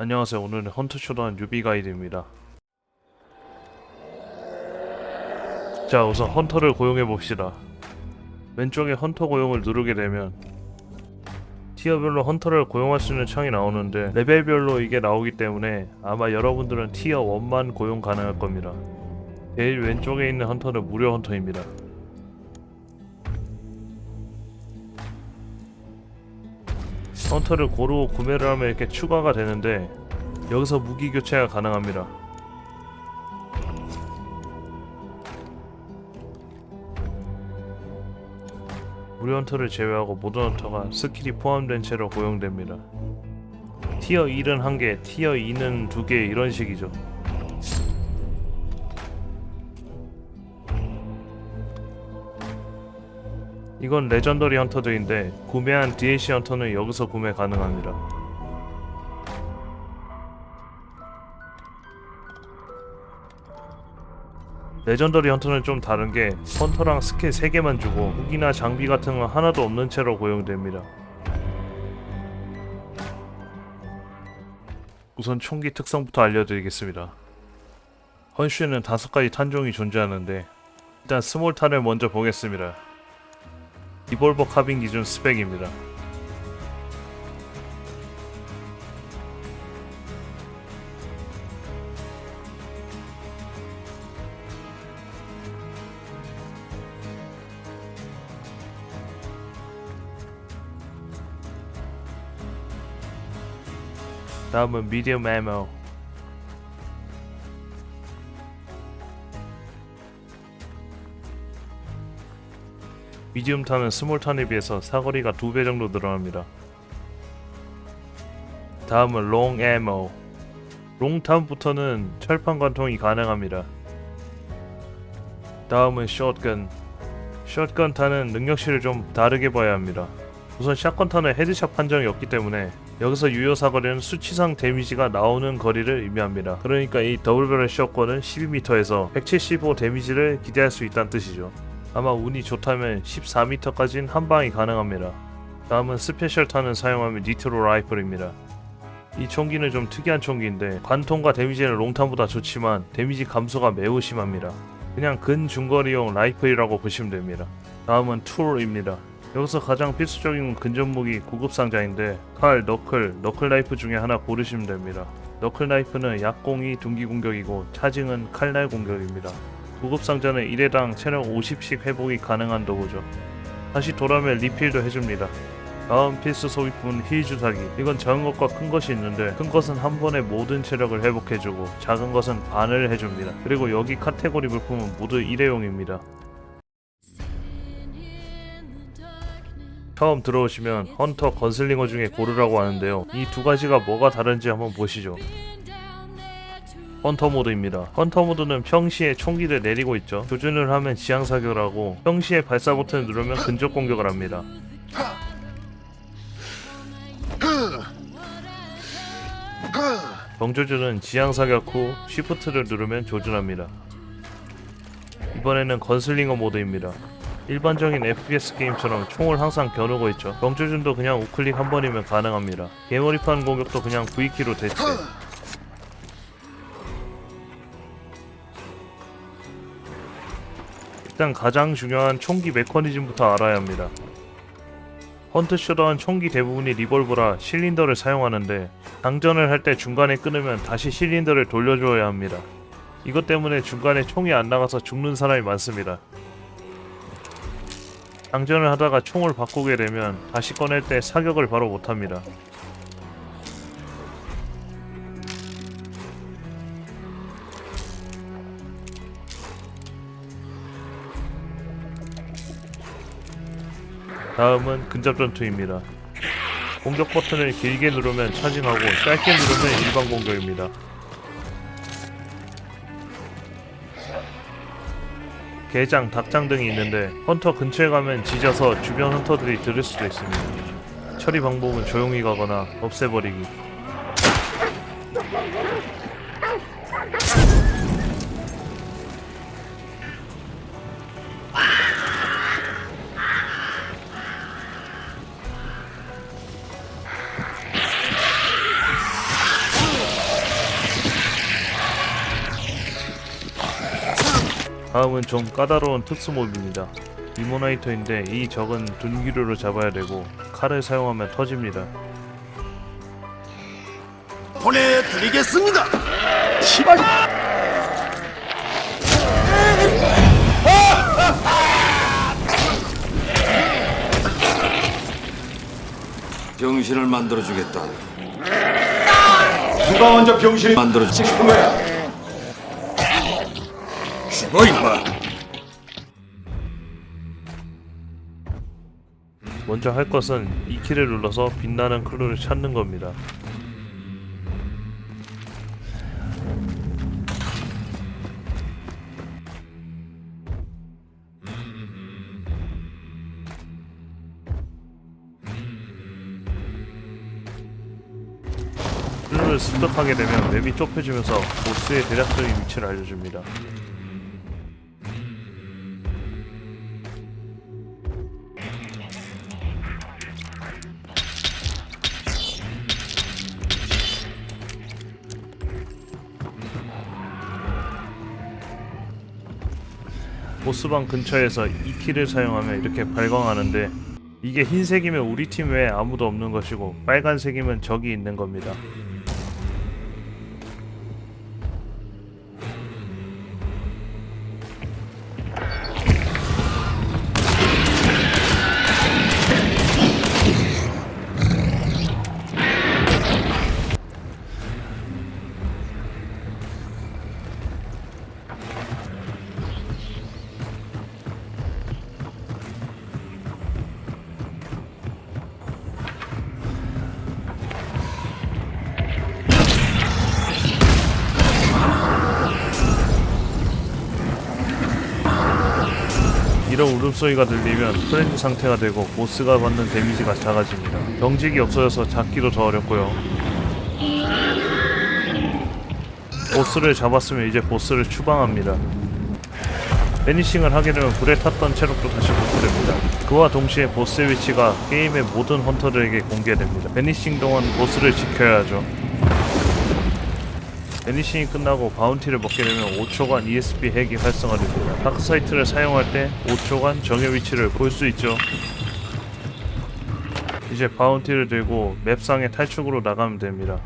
안녕하세요. 오늘은 헌터 초단 뉴비 가이드입니다. 자, 우선 헌터를 고용해 봅시다. 왼쪽에 헌터 고용을 누르게 되면 티어별로 헌터를 고용할 수 있는 창이 나오는데 레벨별로 이게 나오기 때문에 아마 여러분들은 티어 1만 고용 가능할 겁니다. 제일 왼쪽에 있는 헌터는 무료 헌터입니다. 헌터를 고루 구매를 하면 이렇게 추가가 되는데 여기서 무기 교체가 가능합니다. 무료 헌터를 제외하고 모든 헌터가 스킬이 포함된 채로 고용됩니다. 티어 1은 1개, 티어 2는 2개 이런 식이죠. 이건 레전더리 헌터들인데 구매한 DLC 헌터는 여기서 구매 가능합니다. 레전더리 헌터는 좀 다른 게 헌터랑 스킬 3개만 주고 무기나 장비 같은 건 하나도 없는 채로 고용됩니다. 우선 총기 특성부터 알려드리겠습니다. 헌슈에는 다섯 가지 탄종이 존재하는데 일단 스몰탄을 먼저 보겠습니다. 리볼버 카빈 기준 스펙입니다. 다음은 미디엄 에 미디움 탄은 스몰 탄에 비해서 사거리가 두배 정도 늘어납니다. 다음은 롱 에모 롱 탄부터는 철판 관통이 가능합니다. 다음은 숏건 숏건 탄은 능력치를 좀 다르게 봐야 합니다. 우선 샷건 탄은 헤드샷 판정이 없기 때문에 여기서 유효 사거리는 수치상 데미지가 나오는 거리를 의미합니다. 그러니까 이 더블베럴 샷건은 12m에서 175 데미지를 기대할 수 있다는 뜻이죠. 아마 운이 좋다면 14m까지는 한 방이 가능합니다. 다음은 스페셜 탄을 사용하면 니트로 라이플입니다. 이 총기는 좀 특이한 총기인데 관통과 데미지는 롱탄보다 좋지만 데미지 감소가 매우 심합니다. 그냥 근중거리용 라이플이라고 보시면 됩니다. 다음은 툴입니다. 여기서 가장 필수적인 근접 무기 구급 상자인데 칼, 너클, 너클 나이프 중에 하나 고르시면 됩니다. 너클 나이프는 약공이 둔기 공격이고 차징은 칼날 공격입니다. 구급 상자는 1회당 체력 50씩 회복이 가능한 도구죠. 다시 돌아오면 리필도 해줍니다. 다음 필수 소비품은 힐 주사기. 이건 작은 것과 큰 것이 있는데 큰 것은 한 번에 모든 체력을 회복해주고 작은 것은 반을 해줍니다. 그리고 여기 카테고리 물품은 모두 일회용입니다. 처음 들어오시면 헌터, 건슬링어 중에 고르라고 하는데요. 이 두 가지가 뭐가 다른지 한번 보시죠. 헌터 모드입니다. 헌터 모드는 평시에 총기를 내리고 있죠. 조준을 하면 지향 사격을 하고 평시에 발사 버튼을 누르면 근접 공격을 합니다. 병조준은 지향 사격 후 쉬프트를 누르면 조준합니다. 이번에는 건슬링어 모드입니다. 일반적인 FPS 게임처럼 총을 항상 겨누고 있죠. 병조준도 그냥 우클릭 한 번이면 가능합니다. 개머리판 공격도 그냥 V키로 대체. 일단 가장 중요한 총기 메커니즘부터 알아야 합니다. 헌트 슈터는 총기 대부분이 리볼버라 실린더를 사용하는데 장전을 할 때 중간에 끊으면 다시 실린더를 돌려줘야 합니다. 이것 때문에 중간에 총이 안 나가서 죽는 사람이 많습니다. 장전을 하다가 총을 바꾸게 되면 다시 꺼낼 때 사격을 바로 못합니다. 다음은 근접 전투입니다. 공격 버튼을 길게 누르면 차징하고 짧게 누르면 일반 공격입니다. 개장, 닭장 등이 있는데 헌터 근처에 가면 짖어서 주변 헌터들이 들을 수도 있습니다. 처리 방법은 조용히 가거나 없애버리기. 다음은 좀 까다로운 특수몹입니다. 이모나이터인데 이 적은 둔기류로 잡아야 되고 칼을 사용하면 터집니다. 보내드리겠습니다. 시발. 병신을 만들어 주겠다. 누가 먼저 병신을 만들어 만들고 싶은 거야? 죽어 임마. 먼저 할 것은 이 키를 눌러서 빛나는 크루를 찾는 겁니다. 크루를 습득하게 되면 맵이 좁혀지면서 보스의 대략적인 위치를 알려줍니다. 보스방 근처에서 이 키를 사용하면 이렇게 발광하는데 이게 흰색이면 우리 팀 외에 아무도 없는 것이고 빨간색이면 적이 있는 겁니다. 이런 울음소리가 들리면 프렌즈 상태가 되고 보스가 받는 데미지가 작아집니다. 경직이 없어져서 잡기도 더 어렵고요. 보스를 잡았으면 이제 보스를 추방합니다. 베니싱을 하게 되면 불에 탔던 체력도 다시 복구됩니다. 그와 동시에 보스의 위치가 게임의 모든 헌터들에게 공개됩니다. 베니싱 동안 보스를 지켜야 하죠. 베니싱이 끝나고 바운티를 먹게 되면 5초간 ESP 핵이 활성화됩니다. 다크사이트를 사용할 때 5초간 정의 위치를 볼 수 있죠. 이제 바운티를 들고 맵상의 탈출구로 나가면 됩니다.